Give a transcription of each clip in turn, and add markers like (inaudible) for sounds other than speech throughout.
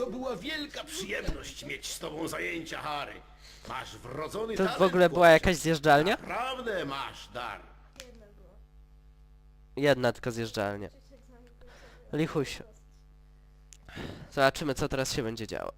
To była wielka przyjemność mieć z tobą zajęcia, Harry. Masz wrodzony To talent. w ogóle była jakaś zjeżdżalnia? Naprawdę masz dar. Jedna tylko zjeżdżalnia. Lichuś. Zobaczymy co teraz się będzie działo.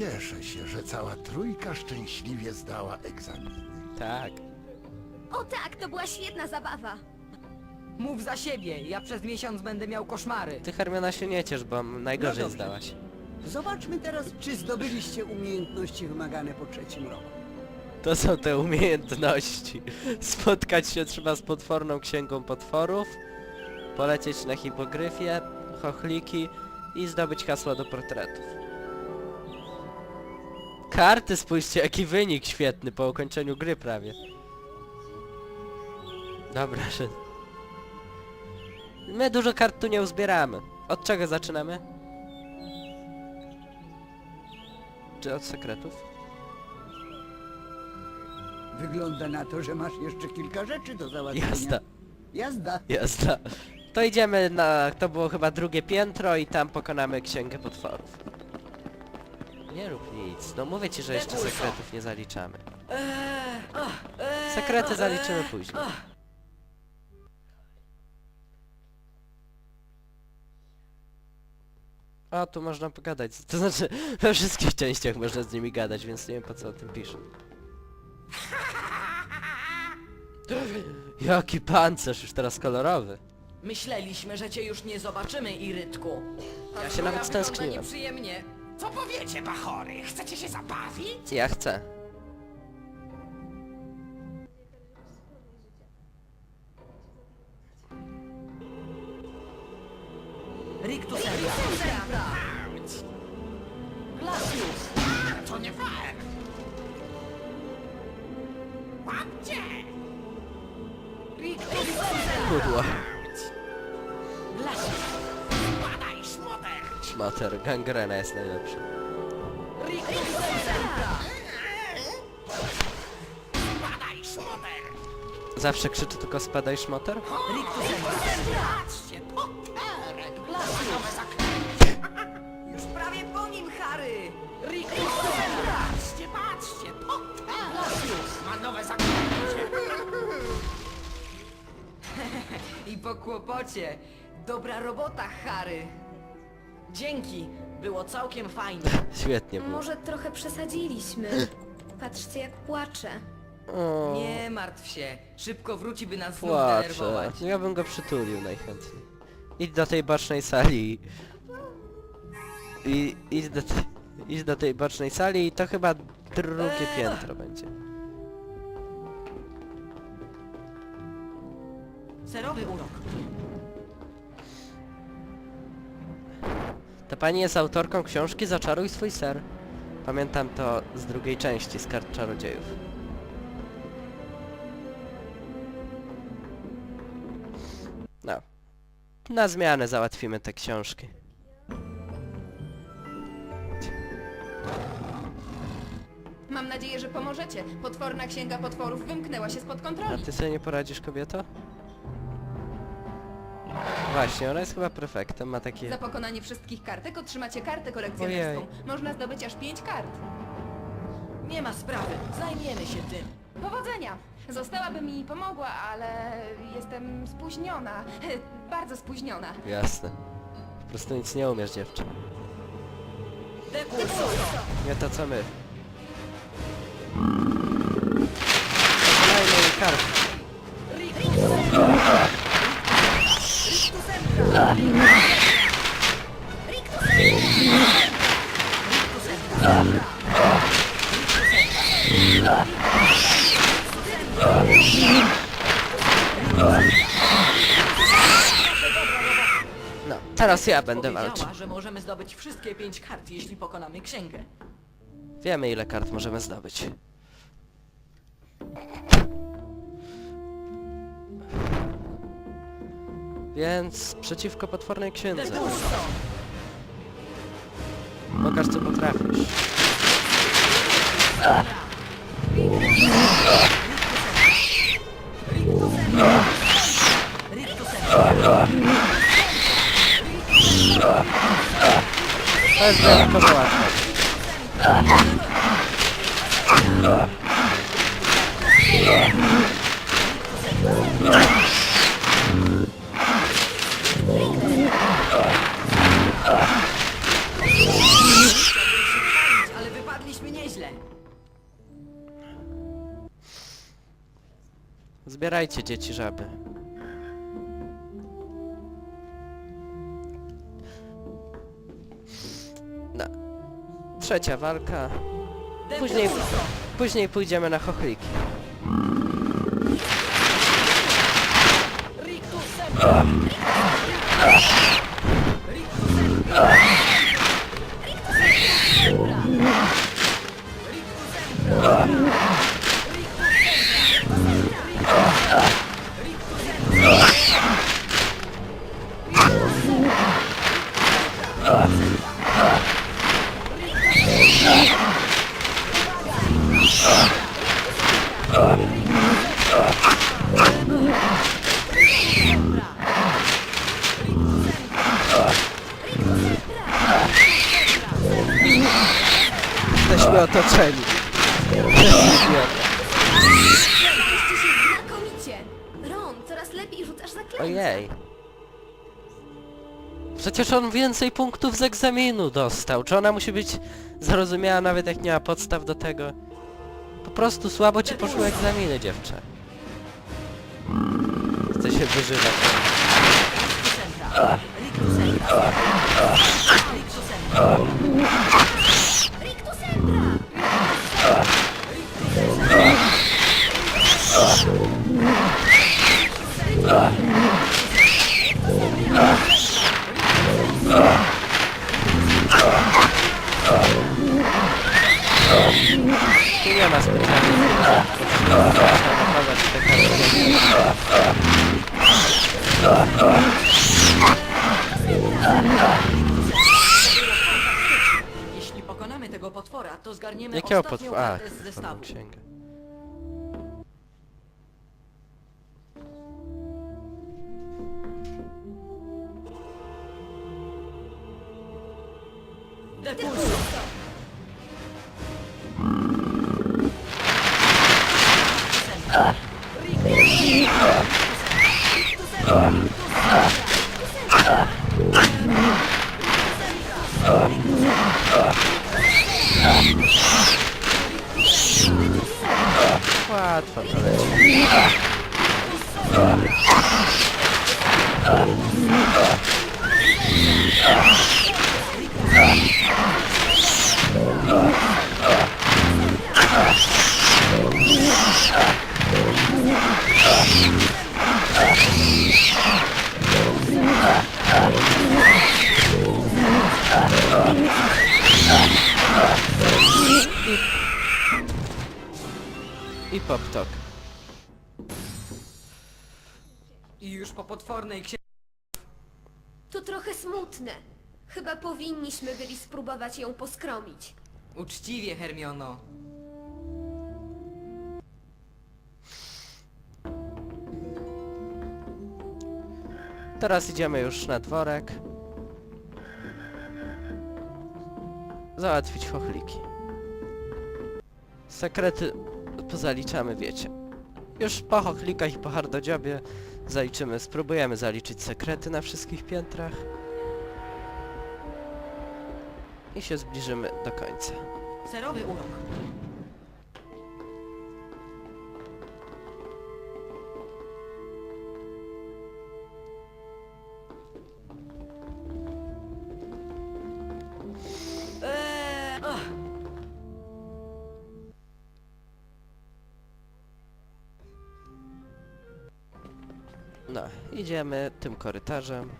Cieszę się, że cała trójka szczęśliwie zdała egzaminy. Tak. O tak, to była świetna zabawa. Mów za siebie, ja przez miesiąc będę miał koszmary. Ty Hermiona się nie ciesz, bo najgorzej No dobrze. zdałaś. Zobaczmy teraz, czy zdobyliście umiejętności wymagane po trzecim roku. To są te umiejętności. Spotkać się trzeba z potworną księgą potworów, polecieć na hipogryfię, chochliki i zdobyć hasła do portretów. Karty, spójrzcie, jaki wynik świetny po ukończeniu gry prawie. Dobra, że... My dużo kart tu nie uzbieramy. Od czego zaczynamy? Czy od sekretów? Wygląda na to, że masz jeszcze kilka rzeczy do załatwienia. Jazda. Jazda. Jasna. To idziemy na... to było chyba drugie piętro i tam pokonamy księgę potworów. Nie rób nic. No mówię ci, że jeszcze sekretów nie zaliczamy. Eee, eee, Sekrety zaliczymy eee, później. A, tu można pogadać. To znaczy, we wszystkich częściach można z nimi gadać, więc nie wiem po co o tym piszę. (laughs) Jaki pancerz, już teraz kolorowy. Myśleliśmy, że cię już nie zobaczymy, Irytku. Ja się nawet stęskniłem. nieprzyjemnie. Co powiecie, bachory? Chcecie się zabawić? Ja chcę. Rictusembra. Glacius. Gangrena jest najlepsza. Zawsze krzyczy tylko spadaj szmoter? Już prawie po nim, Harry! Patrzcie, patrzcie! Glacius. Ma nowe zaklęcie! (laughs) I po kłopocie. Dobra robota, Harry. Dzięki. Było całkiem fajnie. Świetnie było. Może trochę przesadziliśmy. Patrzcie, jak płacze. O, Nie martw się. Szybko wróci, by nas znów płacze. denerwować. Ja bym go przytulił najchętniej. Idź do tej bocznej sali. I idź do, te, idź do tej bocznej sali i to chyba drugie Eee. piętro będzie. Serowy urok. Ta pani jest autorką książki Zaczaruj swój ser. Pamiętam to z drugiej części, z kart czarodziejów. No. Na zmianę załatwimy te książki. Mam nadzieję, że pomożecie. Potworna księga potworów wymknęła się spod A kontroli. ty sobie nie poradzisz, kobieto? Właśnie, ona jest chyba prefektem, ma takie... Za pokonanie wszystkich kartek otrzymacie kartę kolekcjonerską. Można zdobyć aż pięć kart. Nie ma sprawy. Zajmiemy się tym. Powodzenia! Zostałaby mi pomogła, ale jestem spóźniona. (laughs) Bardzo spóźniona. Jasne. Po prostu nic nie umiesz, dziewczę. Depulso. Nie to co my. Kolejny kart. No, teraz ja będę walczył. Powiedziała, że możemy zdobyć wszystkie pięć kart, jeśli pokonamy księgę. Wiemy ile kart możemy zdobyć. Więc przeciwko potwornej księdze. Pokaż co potrafisz. To jest Zbierajcie dzieci żaby. No. Trzecia walka. Później, później pójdziemy na chochliki. Jesteśmy więcej punktów z egzaminu dostał. Czy ona musi być zrozumiała nawet jak nie ma podstaw do tego? Po prostu słabo ci poszły egzaminy, dziewczę. Chce się wyżywać. Nie ma specjalnych Trzeba pokazać te karty. Jeśli pokonamy tego potwora, to zgarniemy Jakiego ostatnią potwora? Kartę z tą zestawu. księgę. Depulso! Łatwo to leci. Potwornej księdze To trochę smutne. Chyba powinniśmy byli spróbować ją poskromić. Uczciwie, Hermiono. Teraz idziemy już na dworek. Załatwić chochliki. Sekrety pozaliczamy, wiecie. Już po chochlikach i po hardodziobie zaliczymy, spróbujemy zaliczyć sekrety na wszystkich piętrach. I się zbliżymy do końca. Serowy urok. No, idziemy tym korytarzem.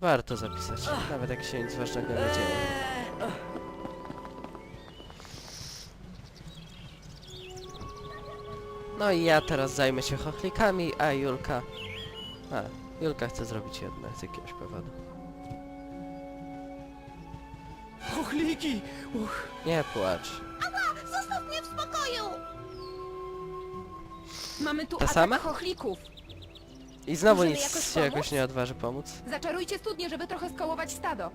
Warto zapisać, nawet jak się nic ważnego nie dzieje. No i ja teraz zajmę się chochlikami, a Julka... A, Julka chce zrobić jedno z jakiegoś powodu. Chochliki! Uch, Nie płacz. Zostaw mnie w spokoju! Mamy tu Ta atak sama? chochlików. I znowu Możemy nic jakoś się pomóc? jakoś nie odważy pomóc. Zaczarujcie studnie, żeby trochę skołować stado.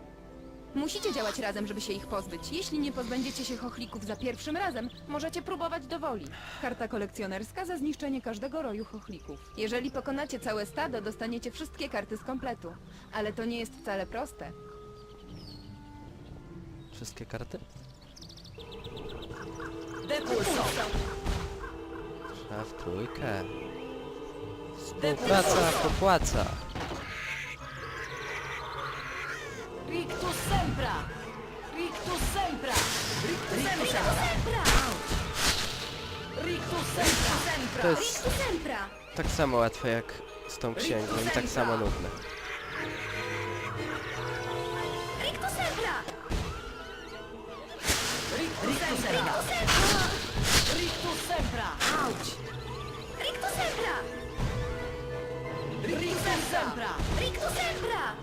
Musicie działać razem, żeby się ich pozbyć. Jeśli nie pozbędziecie się chochlików za pierwszym razem, możecie próbować do woli. Karta kolekcjonerska za zniszczenie każdego roju chochlików. Jeżeli pokonacie całe stado, dostaniecie wszystkie karty z kompletu. Ale to nie jest wcale proste. Wszystkie karty? Depulso! Trzeba w trójkę. Współpraca popłaca. Rictus sempra! Rictus sempra! Rictus sempra! Rictus sempra! To jest tak samo łatwe jak z tą księgą i tak samo nudne. Rictus sempra! Rictus sempra! Rictus sempra! Auć! Rictus sempra! Rictus sempra! Rictus sempra!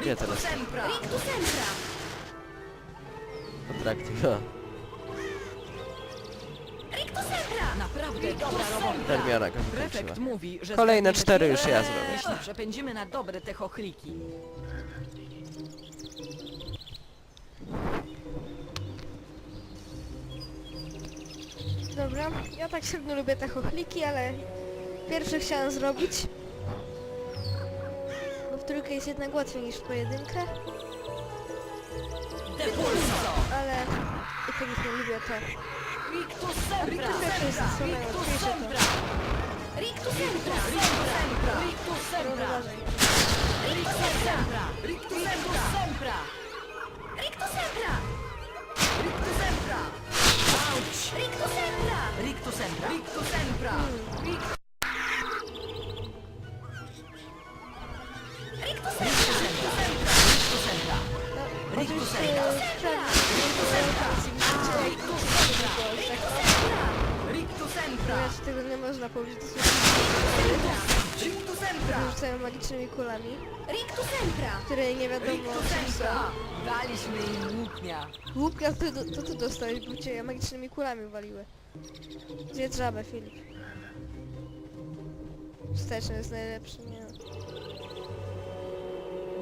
Gdzie teraz? Sempra! Rictus sempra! Atraktywa. Rictus sempra! Naprawdę dobra robota! Hermiona go Prefekt mówi, że... Kolejne cztery już ja zrobię. Jeśli przepędzimy na dobre te chochliki. Dobra, ja tak średnio lubię te chochliki, ale pierwszy chciałem zrobić. Bo w trójkę jest jednak łatwiej niż w pojedynkę, Depulso! ale i tak ich nie lubię te. Rictus sempra! Jest co Rictus sempra! to Rictus sempra! Rictus sempra! Rictus sempra! Rictus sempra! Rictus sempra! Rictus sempra! Auć! Rictus sempra! Rictus sempra! Rictus sempra! Rictus No! Ponieważ tego nie można powiedzieć, to są rzucają magicznymi kulami, Rictus sempra! które nie wiadomo czym są. Daliśmy im łupnia! Łupka to, to, to ty dostałeś, bo cię magicznymi kulami waliły. Zjedz żabę, Filip. Wsteczny jest najlepszy, nie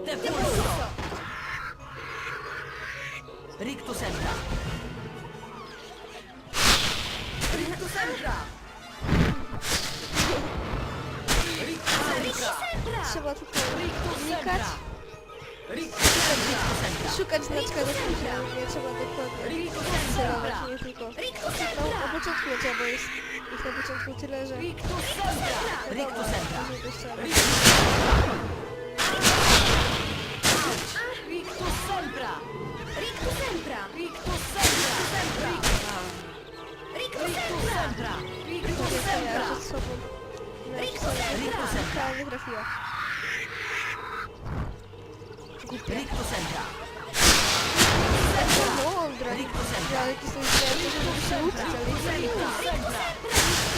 Depulso! Rictus sempra! Rictus sempra! Rictus sempra! Trzeba tylko Rictus unikać, sempra! Rictus sempra! szukać znaczka do kuchni, nie trzeba dokładnie Rictus celować, sempra! nie tylko... Rictus No, sempra! na początku trzeba, bo jest ich na początku tyle, że... Rictus sempra! Rictus sempra! Później też trzeba... Rictus sempra! Sempra! Rictus Ja sempra! przed sobą... Rictus Rictus sempra! Prawie trafiła. Rictus sempra! Mądra, Rictus sempra! ale jakieś są zmiany, żeby się uczyć, ale nie Rictus sempra!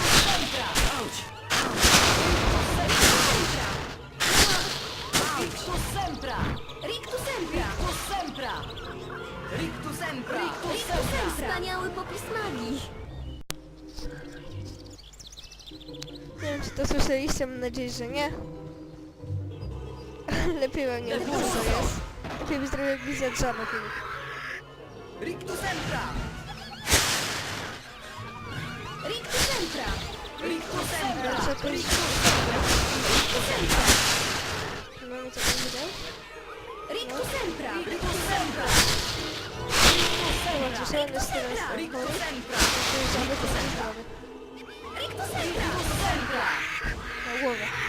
To słyszeliście, mam nadzieję, że nie. Lepiej wam nie wiem, co jest. Lepiej by zrobił widzę żabę, Filip. Rictus sempra! Rictus sempra! Rictus sempra! Co to jest? Rictus sempra! Mamy co tam widział? Rictus sempra! Rictus sempra! Zobaczcie, zielony jest teraz chory. Rictus sempra! To jest żaby, to jest żaby.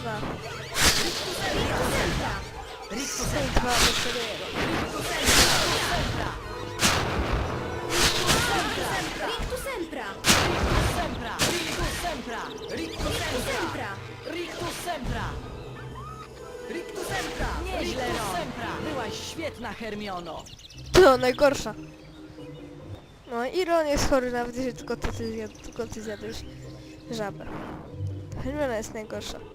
Dwa. Są dwa do czterego. Rictus Sempra! Sempra! Rictus Sempra! Rictus Sempra! Rictus Sempra! Rictus Sempra! Nieźle, Rictus Sempra! Byłaś świetna, Hermiono! To najgorsza. No i Ron jest chory nawet jeżeli tylko ty, ty, tylko ty zjadłeś żabę. Hermiona jest najgorsza.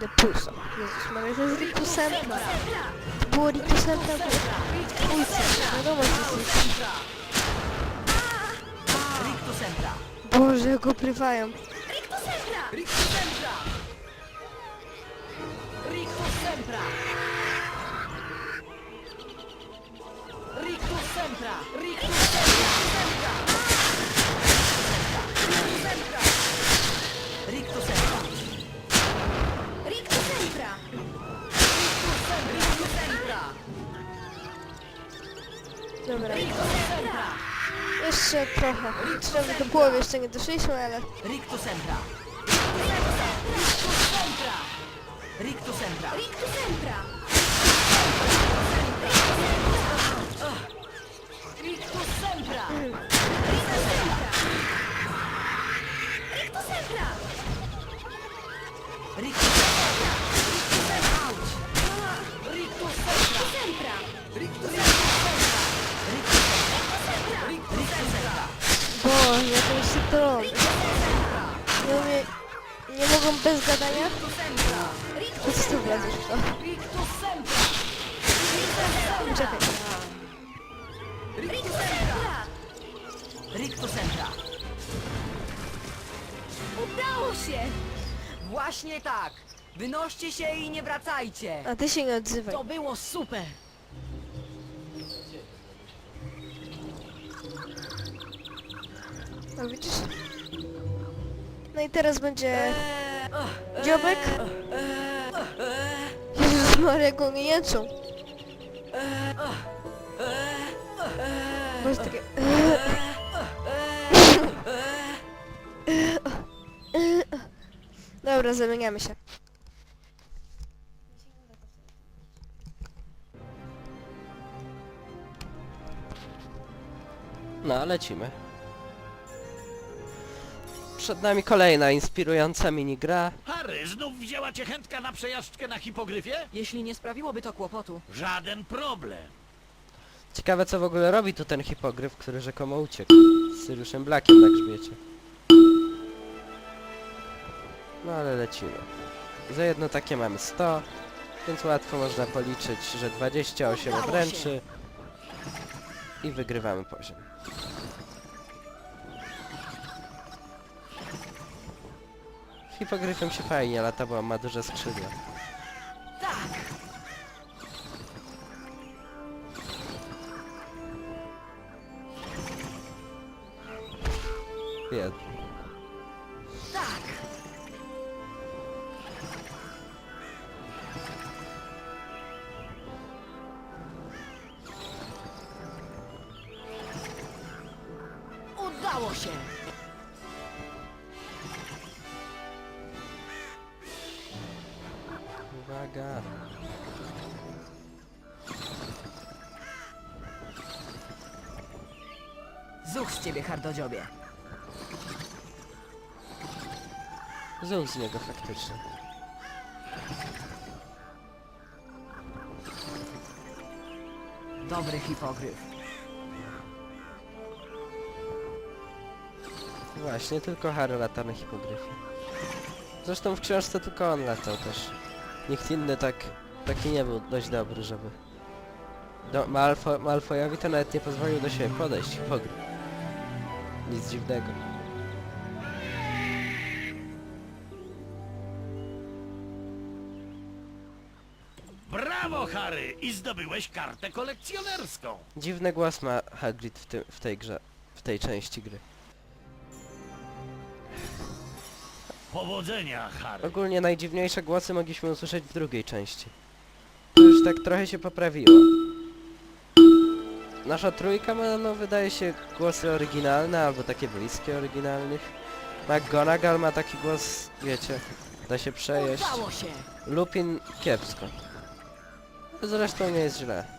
Depuso. Jezus Maria, to jest Rikusempa. To było Rikusempa, to Twójca. Wiadomo, co jest Boże, go prywają. Rikusempa! Rikusempa! Rikusempa! Rikusempa! Dobra, jeszcze trochę. Przynajmniej do połowy jeszcze nie doszliśmy, ale... Rictus Sempra! Rictus Sempra! Rictus Sempra! Rictus Sempra! Rictus Sempra! Rictus Sempra! Rictus Sempra! Rictus Sempra! Boże, jak on się trąb. Nie umie... Nie mogą bez gadania? To co tu wlazłeś w to? Czekaj. Rictus Sempra! Udało się! Właśnie tak! Wynoście się i nie wracajcie! A ty się nie odzywaj. To było super! No widzisz? No i teraz będzie... Dziobek? Jezus Maria, jak oni jęczą. Bo takie... Dobra, zamieniamy się. No, lecimy. Przed nami kolejna inspirująca minigra. Harry, znów wzięła cię chętka na przejażdżkę na hipogryfie? Jeśli nie sprawiłoby to kłopotu. Żaden problem. Ciekawe co w ogóle robi tu ten hipogryf, który rzekomo uciekł. Z Syriuszem Blackiem na grzbiecie. No ale lecimy. Za jedno takie mamy 100, więc łatwo można policzyć, że 28 Udało się. obręczy i wygrywamy poziom. Hipogryfem się fajnie lata, bo ma duże skrzydła. Zuch z ciebie, hardodziobie. Zuch z niego faktycznie. Dobry hipogryf. Właśnie, tylko Harry lata na hipogryfie. Zresztą w książce tylko on latał też. Nikt inny tak, taki nie był dość dobry, żeby... Do Malfo Malfojowi to nawet nie pozwolił do siebie podejść hipogryf. Nic dziwnego. Brawo, Harry! I zdobyłeś kartę kolekcjonerską. Dziwny głos ma Hagrid w, tym, w tej grze, w tej części gry. Powodzenia, Harry. Ogólnie najdziwniejsze głosy mogliśmy usłyszeć w drugiej części. To już tak trochę się poprawiło. Nasza trójka ma, no wydaje się, głosy oryginalne, albo takie bliskie oryginalnych. McGonagall ma taki głos, wiecie, da się przejeść. Lupin kiepsko. Zresztą nie jest źle.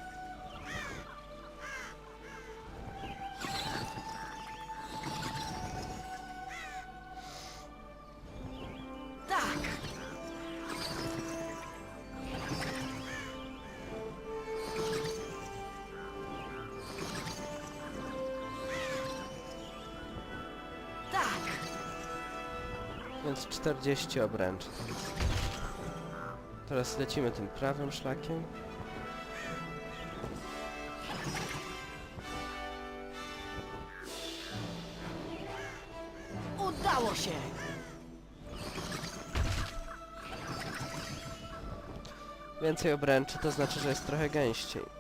Więc 40 obręczy. Teraz lecimy tym prawym szlakiem. Udało się! Więcej obręczy to znaczy, że jest trochę gęściej.